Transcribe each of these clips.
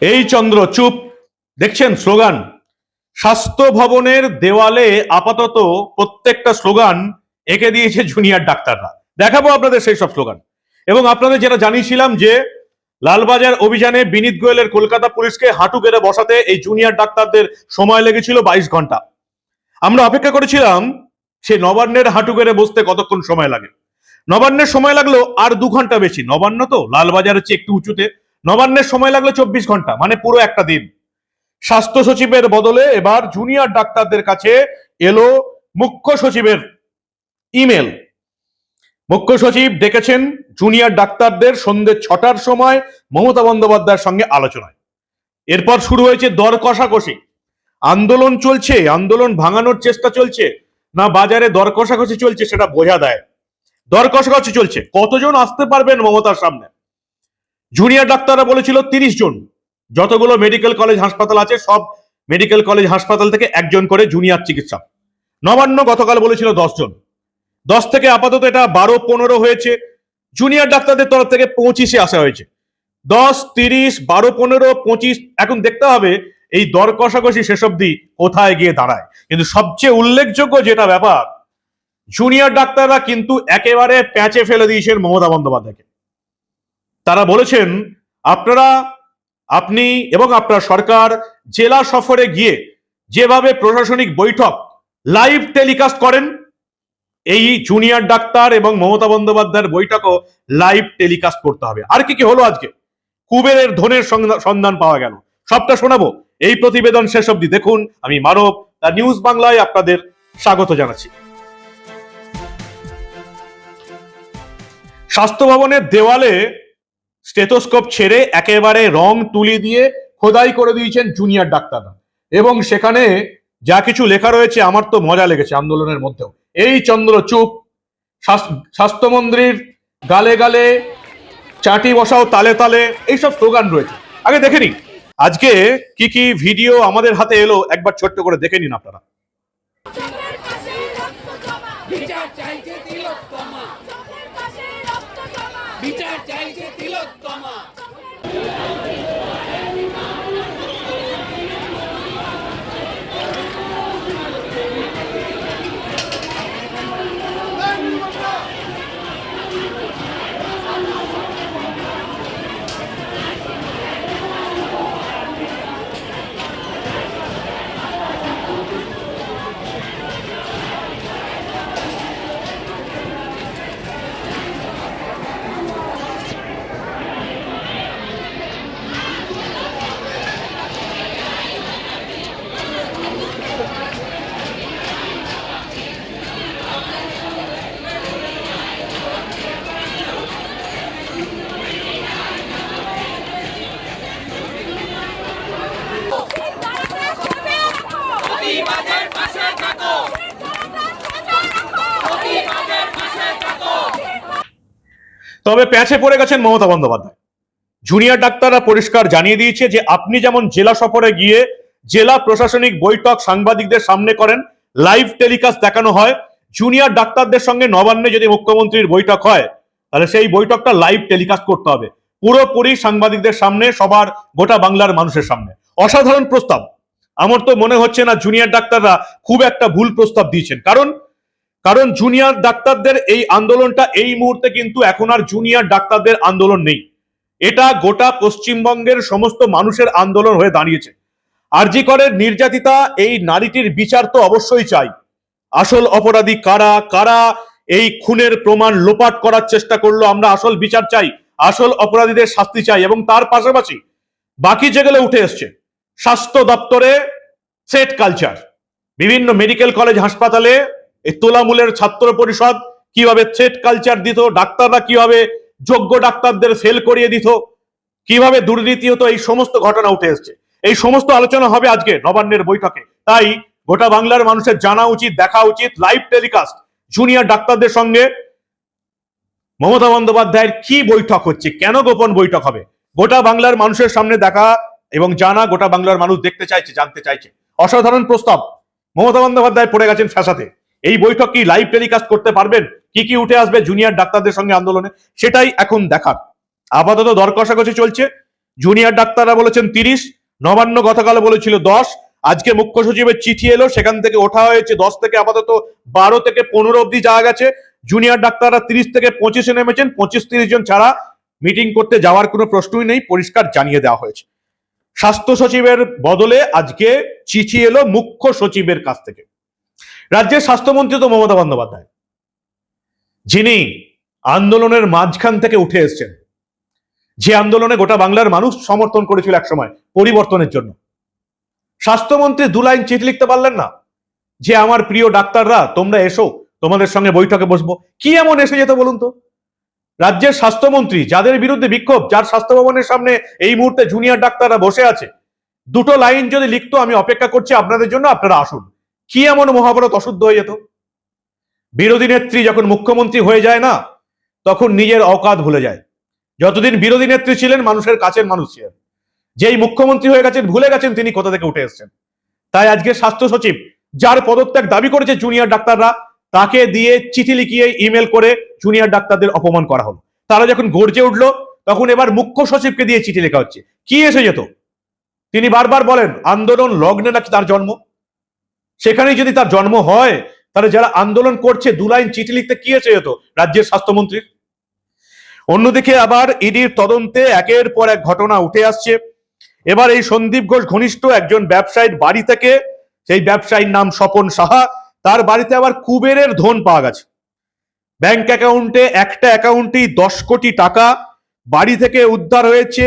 এই চন্দ্র, চুপ। দেখছেন স্লোগান? স্বাস্থ্য ভবনের দেওয়ালে আপাতত প্রত্যেকটা স্লোগান এঁকে দিয়েছে জুনিয়র ডাক্তাররা। দেখাবো আপনাদের সেই সব স্লোগান। এবং আপনাদের যেটা জানিয়েছিলাম যে লালবাজার অভিযানে বিনীত গোয়েলের কলকাতা পুলিশকে হাঁটু গেড়ে বসাতে এই জুনিয়র ডাক্তারদের সময় লেগেছিল বাইশ ঘণ্টা। আমরা অপেক্ষা করেছিলাম, সে নবান্নের হাঁটু গেড়ে বসতে কতক্ষণ সময় লাগে? নবান্নের সময় লাগল আর দু ঘণ্টা বেশি। নবান্ন তো, লালবাজার হচ্ছে একটু উঁচুতে। নবান্নের সময় লাগল চব্বিশ ঘণ্টা মানে পুরো একটা দিন। স্বাস্থ্য সচিবের বদলে এবার জুনিয়র ডাক্তারদের কাছে এলো মুখ্য সচিবের ইমেল মুখ্য সচিব ডেকেছেন জুনিয়র ডাক্তারদের সন্ধ্যে ছটার সময় মমতা বন্দ্যোপাধ্যায়ের সঙ্গে আলোচনায়। এরপর শুরু হয়েছে দর কষাকষি। আন্দোলন চলছে, আন্দোলন ভাঙানোর চেষ্টা চলছে, না বাজারে দর কষাকষি চলছে সেটা বোঝা দেয় দর কষাকষি চলছে, কতজন আসতে পারবেন মমতার সামনে? জুনিয়র ডাক্তাররা বলেছিল তিরিশ জন। যতগুলো মেডিকেল কলেজ হাসপাতাল আছে, সব মেডিকেল কলেজ হাসপাতাল থেকে একজন করে জুনিয়র চিকিৎসক। নবান্ন গতকাল বলেছিল দশ জন। দশ থেকে আপাতত এটা বারো, পনেরো হয়েছে। জুনিয়র ডাক্তারদের তরফ থেকে পঁচিশে আসা হয়েছে। দশ, তিরিশ, বারো, পনেরো, পঁচিশ, এখন দেখতে হবে এই দর কষাকষি শেষ অব্দি কোথায় গিয়ে দাঁড়ায়। কিন্তু সবচেয়ে উল্লেখযোগ্য যেটা ব্যাপার জুনিয়র ডাক্তাররা কিন্তু একেবারে প্যাঁচে ফেলে দিয়েছেন মমতা বন্দ্যোপাধ্যায়কে। তারা বলেছেন, আপনারা, আপনি এবং আপনার সরকার জেলা সফরে গিয়ে যেভাবে প্রশাসনিক বৈঠক লাইভ টেলিকাস্ট করেন এই জুনিয়র ডাক্তার এবং মমতা বন্দ্যোপাধ্যায়ের বৈঠকও লাইভ টেলিকাস্ট করতে হবে। আর কি কি হলো আজকে? কুবেরের ধনের সন্ধান পাওয়া গেল। সবটা শোনাবো। এই প্রতিবেদন শেষ অবধি দেখুন। আমি মানব দ্য নিউজ বাংলায় আপনাদের স্বাগত জানাচ্ছি। স্বাস্থ্য ভবনের দেওয়ালে স্টেথোস্কোপ ছেড়ে একেবারে রং তুলি দিয়ে খোদাই করে দিয়েছেন জুনিয়র ডাক্তাররা। এবং সেখানে যা কিছু লেখা রয়েছে, আমার তো মজা লেগেছে আন্দোলনের মধ্যেও। এই চন্দ্র চুপ। স্বাস- স্বাস্থ্যমন্ত্রীর গালে গালে, চাটি বসাও তালে তালে, এইসব স্লোগান রয়েছে। আগে দেখে নিন। আজকে কি কি ভিডিও আমাদের হাতে এলো, একবার ছোট্ট করে দেখে নিন আপনারা। তবে প্যাঁচে পড়ে গেছেন মমতা বন্দ্যোপাধ্যায়। জুনিয়র ডাক্তাররা পরিষ্কার জানিয়ে দিয়েছে যে, আপনি যেমন জেলা সফরে গিয়ে জেলা প্রশাসনিক বৈঠক সাংবাদিকদের সামনে করেন, লাইভ টেলিকাস্ট দেখানো হয়। জুনিয়র ডাক্তারদের সঙ্গে নবান্নে যদি মুখ্যমন্ত্রীর বৈঠক হয়, তাহলে সেই বৈঠকটা লাইভ টেলিকাস্ট করতে হবে। পুরোপুরি সাংবাদিকদের সামনে, সবার গোটা বাংলার মানুষের সামনে। অসাধারণ প্রস্তাব। আমার তো মনে হচ্ছে না জুনিয়র ডাক্তাররা খুব একটা ভুল প্রস্তাব দিয়েছেন। কারণ কারণ জুনিয়র ডাক্তারদের এই আন্দোলনটা এই মুহূর্তে কিন্তু এখন আর জুনিয়র ডাক্তারদের আন্দোলন নেই। এটা গোটা পশ্চিমবঙ্গের সমস্ত মানুষের আন্দোলন হয়ে দাঁড়িয়েছে। আরজি করের নির্যাতিতা এই নারীটির বিচার তো অবশ্যই চাই। আসল অপরাধী কারা? কারা এই খুনের প্রমাণ লোপাট করার চেষ্টা করল? আমরা আসল বিচার চাই, আসল অপরাধীদের শাস্তি চাই এবং তার পাশাপাশি বাকি যেগুলো উঠে এসছে, স্বাস্থ্য দপ্তরে সেট কালচার, বিভিন্ন মেডিকেল কলেজ হাসপাতালে এই তোলামূলের ছাত্র পরিষদ কীভাবে থ্রেট কালচার দিত, ডাক্তাররা কীভাবে যোগ্য ডাক্তারদের ফেল করিয়ে দিত, কীভাবে দুর্নীতি হতো, এই সমস্ত ঘটনা উঠে এসছে। এই সমস্ত আলোচনা হবে আজকে নবান্নের বৈঠকে। তাই গোটা বাংলার মানুষের জানা উচিত, দেখা উচিত লাইভ টেলিকাস্ট জুনিয়র ডাক্তারদের সঙ্গে মমতা বন্দ্যোপাধ্যায়ের কি বৈঠক হচ্ছে, কেন গোপন বৈঠক হবে? গোটা বাংলার মানুষের সামনে দেখা এবং জানা, গোটা বাংলার মানুষ দেখতে চাইছে, জানতে চাইছে। অসাধারণ প্রস্তাব মমতা বন্দ্যোপাধ্যায় পড়ে গেছেন ফ্যাসাতে। এই বৈঠক কি লাইভ টেলিকাস্ট করতে পারবেন? কি কি উঠে আসবে জুনিয়র ডাক্তারদের সঙ্গে আন্দোলনে? সেটাই এখন দেখার। আপাতত দর কষাকষি চলছে। জুনিয়র ডাক্তাররা বলেছেন তিরিশ, নবান্ন গতকাল বলেছিল দশ। আজকে মুখ্য সচিবের চিঠি এলো, সেখান থেকে ওঠা হয়েছে দশ থেকে আপাতত বারো থেকে পনেরো অব্দি যাওয়া গেছে। জুনিয়র ডাক্তাররা তিরিশ থেকে পঁচিশে নেমেছেন, পঁচিশ তিরিশ জন ছাড়া মিটিং করতে যাওয়ার কোনো প্রশ্নই নেই, পরিষ্কার জানিয়ে দেওয়া হয়েছে। স্বাস্থ্য সচিবের বদলে আজকে চিঠি এলো মুখ্য সচিবের কাছ থেকে। রাজ্যের স্বাস্থ্যমন্ত্রী তো মমতা বন্দ্যোপাধ্যায়। যিনি আন্দোলনের মাঝখান থেকে উঠে এসছেন। যে আন্দোলনে গোটা বাংলার মানুষ সমর্থন করেছিল একসময় পরিবর্তনের জন্য। স্বাস্থ্যমন্ত্রী দু লাইন চিঠি লিখতে পারলেন না। যে আমার প্রিয় ডাক্তাররা, তোমরা এসো, তোমাদের সঙ্গে বৈঠকে বসবো। কি এমন এসে যেত বলুন তো? রাজ্যের স্বাস্থ্যমন্ত্রী, যাদের বিরুদ্ধে বিক্ষোভ, যার স্বাস্থ্য ভবনের সামনে এই মুহূর্তে জুনিয়র ডাক্তাররা বসে আছে, দুটো লাইন যদি লিখতো, আমি অপেক্ষা করছি আপনাদের জন্য, আপনারা আসুন। কি এমন মহাভারত অশুদ্ধ হয়ে যেত? বিরোধী নেত্রী যখন মুখ্যমন্ত্রী হয়ে যায় না, তখন নিজের অকাত ভুলে যায়। যতদিন বিরোধী নেত্রী ছিলেন, মানুষের কাছের মানুষ ছিলেন। যেই মুখ্যমন্ত্রী হয়ে গেছেন, ভুলে গেছেন, তিনি কোথা থেকে উঠে এসেছেন? তাই আজকে স্বাস্থ্য সচিব, যার পদত্যাগ দাবি করেছে জুনিয়র ডাক্তাররা, তাকে দিয়ে চিঠি লিখিয়ে ইমেল করে জুনিয়র ডাক্তারদের অপমান করা হলো। তারা যখন গর্জে উঠল, তখন এবার মুখ্য সচিবকে দিয়ে চিঠি লেখা হচ্ছে। কি এসে যেত? তিনি বারবার বলেন, আন্দোলন লগ্নে নাকি তার জন্ম? সেখানেই যদি তার জন্ম হয়, তাহলে যারা আন্দোলন করছে, দু লাইন চিঠি লিখতে কি এসে যেত রাজ্যের স্বাস্থ্যমন্ত্রীর। অন্যদিকে আবার ইডির তদন্তে একের পর এক ঘটনা উঠে আসছে। এবার এই সন্দীপ ঘোষ ঘনিষ্ঠ একজন ব্যবসায়ীর বাড়ি থেকে, সেই ব্যবসায়ীর নাম স্বপন সাহা, তার বাড়িতে আবার কুবেরের ধন পাওয়া গেছে। ব্যাংক অ্যাকাউন্টে একটা অ্যাকাউন্টেই দশ কোটি টাকা, বাড়ি থেকে উদ্ধার হয়েছে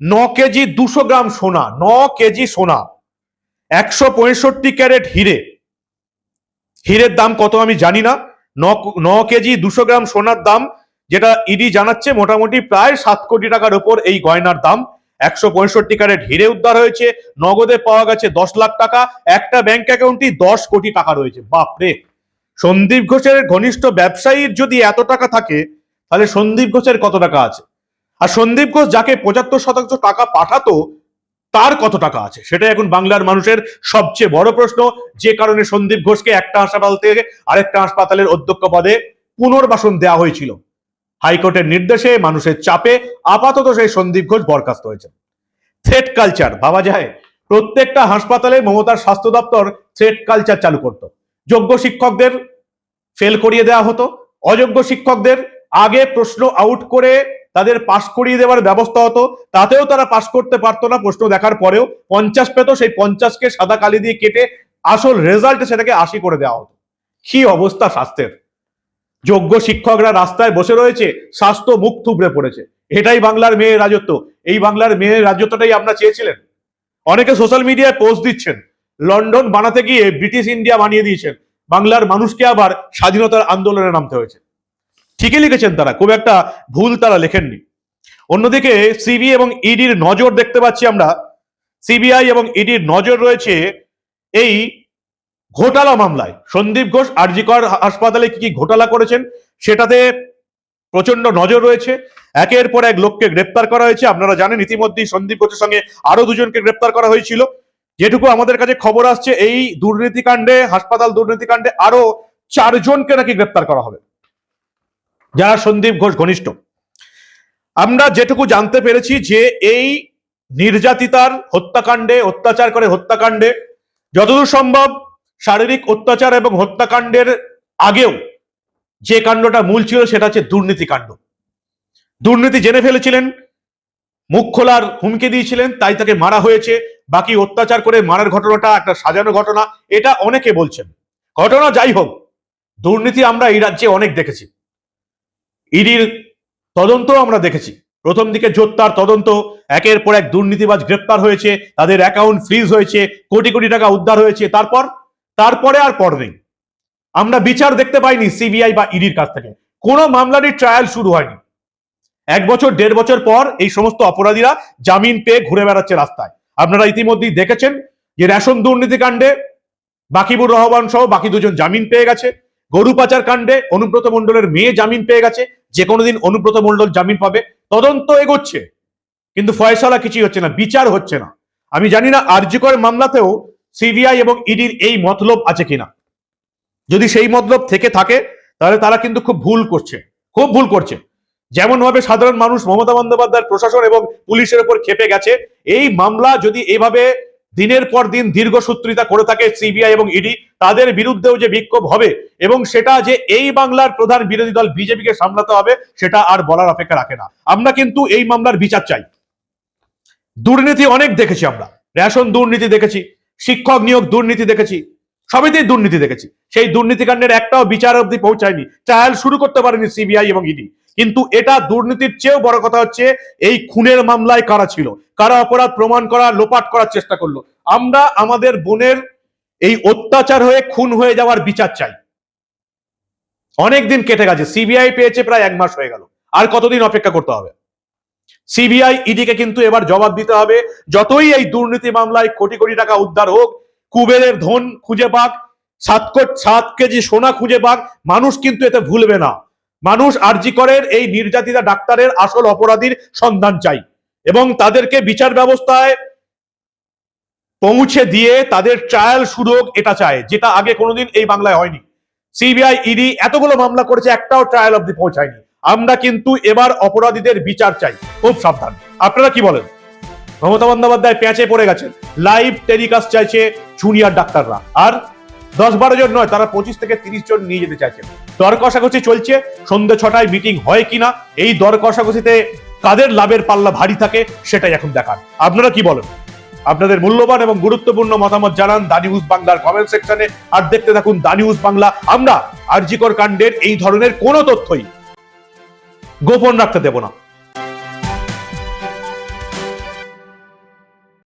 ন কেজি দুশো গ্রাম সোনা, ন কেজি সোনা। একশো পঁয়ষট্টি ক্যারেট হিরে। হিরের দাম কত আমি জানি না। ন কেজি দুশো গ্রাম সোনার দাম, যেটা ইডি জানাচ্ছে, মোটামুটি প্রায় সাত কোটি টাকার উপর এই গয়নার দাম। একশো পঁয়ষট্টি ক্যারেট হিরে উদ্ধার হয়েছে, নগদে পাওয়া গেছে দশ লাখ টাকা। একটা ব্যাংক অ্যাকাউন্টই দশ কোটি টাকা রয়েছে। বাপরে! সন্দীপ ঘোষের ঘনিষ্ঠ ব্যবসায়ীর যদি এত টাকা থাকে, তাহলে সন্দীপ ঘোষের কত টাকা আছে? আর সন্দীপ ঘোষ যাকে পঁচাত্তর শতাংশ টাকা পাঠাতো তার কত টাকা আছে? সেটাই এখন বাংলার মানুষের সবচেয়ে বড় প্রশ্ন। যে কারণে সন্দীপ ঘোষকে একটা হাসপাতাল থেকে আরেকটা হাসপাতালের অধ্যক্ষ পদে পুনর্বাসন দেওয়া হয়েছিল। হাইকোর্টের নির্দেশে মানুষের চাপে আপাতত সেই সন্দীপ ঘোষ বরখাস্ত হয়েছে থ্রেট কালচার ভাবা যায়? প্রত্যেকটা হাসপাতালে মমতার স্বাস্থ্য দপ্তর থ্রেট কালচার চালু করত। যোগ্য শিক্ষকদের ফেল করিয়ে দেওয়া হতো। অযোগ্য শিক্ষকদের আগে প্রশ্ন আউট করে তাদের পাশ করিয়ে দেওয়ার ব্যবস্থা হতো, তাতেও তারা পাশ করতে পারতো না প্রশ্ন দেখার পরেও। পঞ্চাশ পেত, সেই পঞ্চাশকে সাদা কালি দিয়ে কেটে আসল রেজাল্ট সেটাকে আশি করে দেওয়া হতো। কি অবস্থা স্বাস্থ্যের? যোগ্য শিক্ষকরা রাস্তায় বসে রয়েছে, স্বাস্থ্য মুখ থুবড়ে পড়েছে। এটাই বাংলার মেয়ের রাজত্ব। এই বাংলার মেয়ের রাজত্বটাই আমরা চেয়েছিলেন। অনেকে সোশ্যাল মিডিয়ায় পোস্ট দিচ্ছেন। লন্ডন বানাতে গিয়ে ব্রিটিশ ইন্ডিয়া বানিয়ে দিয়েছেন। বাংলার মানুষকে আবার স্বাধীনতার আন্দোলনে নামতে হয়েছে। ঠিকই লিখেছেন তারা, খুব একটা ভুল তারা লেখেননি। অন্যদিকে সিবি এবং ইডির নজর দেখতে পাচ্ছি আমরা। সিবিআই এবং ইডির নজর রয়েছে এই ঘোটালা মামলায়। সন্দীপ ঘোষ আরজিকর হাসপাতালে কি কি ঘোটালা করেছেন সেটাতে প্রচণ্ড নজর রয়েছে। একের পর এক লোককে গ্রেপ্তার করা হয়েছে। আপনারা জানেন, ইতিমধ্যেই সন্দীপ ঘোষের সঙ্গে আরও দুজনকে গ্রেপ্তার করা হয়েছিল। যেটুকু আমাদের কাছে খবর আসছে, এই দুর্নীতিকাণ্ডে, হাসপাতাল দুর্নীতিকাণ্ডে আরও চারজনকে নাকি গ্রেপ্তার করা হবে। যারা সন্দীপ ঘোষ ঘনিষ্ঠ। আমরা যেটুকু জানতে পেরেছি যে এই নির্যাতিতার হত্যাকাণ্ডে, অত্যাচার করে হত্যাকাণ্ডে যতদূর সম্ভব শারীরিক অত্যাচার এবং হত্যাকাণ্ডের আগেও যে কাণ্ডটা মূল ছিল সেটা হচ্ছে দুর্নীতি কাণ্ড। দুর্নীতি জেনে ফেলেছিলেন, মুখ খোলার হুমকি দিয়েছিলেন, তাই তাকে মারা হয়েছে। বাকি অত্যাচার করে মারার ঘটনাটা একটা সাজানো ঘটনা, এটা অনেকে বলছেন। ঘটনা যাই হোক, দুর্নীতি আমরা এই রাজ্যে অনেক দেখেছি। ইডির তদন্ত আমরা দেখেছি। প্রথম দিকে জোত্তার তদন্ত, একের পর এক দুর্নীতিবাজ গ্রেপ্তার হয়েছে, তাদের অ্যাকাউন্ট ফ্রিজ হয়েছে, কোটি কোটি টাকা উদ্ধার হয়েছে, তারপর, তারপরে আর পর নেই আমরা বিচার দেখতে পাইনি সিবিআই বা ইডির কাছ থেকে। কোনো মামলারই ট্রায়াল শুরু হয়নি। এক বছর, দেড় বছর পর এই সমস্ত অপরাধীরা জামিন পেয়ে ঘুরে বেড়াচ্ছে রাস্তায়। আপনারা ইতিমধ্যেই দেখেছেন যে রেশন দুর্নীতিকাণ্ডে বাকিবুর রহমান সহ বাকি দুজন জামিন পেয়ে গেছে। গরু পাচার কাণ্ডে অনুব্রত মণ্ডলের মেয়ে জামিন পেয়ে গেছে। যে কোনো দিন অনুব্রত মণ্ডল জামিন পাবে। তদন্ত এগোচ্ছে। কিন্তু ফয়সালা কিছুই হচ্ছে না, বিচার হচ্ছে না। আমি জানি না আরজিকর মামলাতেও সিবিআই এবং ইডির এই মতলব আছে কিনা। যদি সেই মতলব থেকে থাকে, তাহলে তারা কিন্তু খুব ভুল করছে। খুব ভুল করছে। যেমন ভাবে সাধারণ মানুষ মমতা বন্দ্যোপাধ্যায়ের প্রশাসন এবং পুলিশের উপর খেপে গেছে, এই মামলা যদি এভাবে দিনের পর দিন দীর্ঘসূত্রিতা করে থাকে সিবিআই এবং ইডি। তাদের বিরুদ্ধেও যে বিক্ষোভ হবে এবং সেটা যে এই বাংলার প্রধান বিরোধী দল বিজেপিকে সামলাতে হবে, সেটা আর বলার অপেক্ষা রাখে না। আমরা কিন্তু এই মামলার বিচার চাই। দুর্নীতি অনেক দেখেছি আমরা। রেশন দুর্নীতি দেখেছি, শিক্ষক নিয়োগ দুর্নীতি দেখেছি সবেতেই দুর্নীতি দেখেছি। সেই দুর্নীতিকাণ্ডের একটাও বিচার অবধি পৌঁছায়নি। ট্রায়াল শুরু করতে পারেনি সিবিআই এবং ইডি। কিন্তু এটা দুর্নীতির চেয়েও বড় কথা হচ্ছে, এই খুনের মামলায় কারা ছিল? কারা অপরাধ প্রমাণ করা লোপাট করার চেষ্টা করল? আমরা আমাদের বোনের এই অত্যাচার হয়ে খুন হয়ে যাওয়ার বিচার চাই। অনেক দিন কেটে গেছে, সিবিআই পেয়েছে প্রায় এক মাস হয়ে গেল। আর কতদিন অপেক্ষা করতে হবে? সিবিআই ইডিকে কিন্তু এবার জবাব দিতে হবে, যতই এই দুর্নীতি মামলায় কোটি কোটি টাকা উদ্ধার হোক, কুবেরের ধন খুঁজে পাক, সাত কোট সাত কেজি সোনা খুঁজে পাক, মানুষ কিন্তু এতে ভুলবে না। মানুষ আরজিকরের এই নির্যাতিতা ডাক্তারের আসল অপরাধীর সন্ধান চাই এবং তাদেরকে বিচার ব্যবস্থায় পৌঁছে দিয়ে তাদের ট্রায়াল শুরু এটা চায়, যেটা আগে কোনোদিন এই বাংলায় হয়নি। সিবিআই ইডি এতগুলো মামলা করেছে, একটাও ট্রায়াল অব্দি পৌঁছায়নি। আমরা কিন্তু এবার অপরাধীদের বিচার চাই। খুব সাবধান। আপনারা কি বলেন? মমতা বন্দ্যোপাধ্যায় পেঁচে পড়ে গেছেন। লাইভ টেলিকাস্ট চাইছে জুনিয়র ডাক্তাররা। আর দশ বারো জন নয়, তারা পঁচিশ থেকে তিরিশ জন নিয়ে যেতে চাইছেন দর কষাকষি চলছে, সন্ধ্যে ছটায় মিটিং হয় কিনা, এই দর কষাকষিতে কাদের লাভের পাল্লা ভারী থাকে সেটাই এখন দেখান আপনারা কি বলেন? আপনাদের মূল্যবান এবং গুরুত্বপূর্ণ মতামত জানান দা নিউজ বাংলার কমেন্ট সেকশনে আর দেখতে থাকুন দা নিউজ বাংলা। আমরা আরজিকর কাণ্ডের এই ধরনের কোনো তথ্যই গোপন রাখতে দেব না।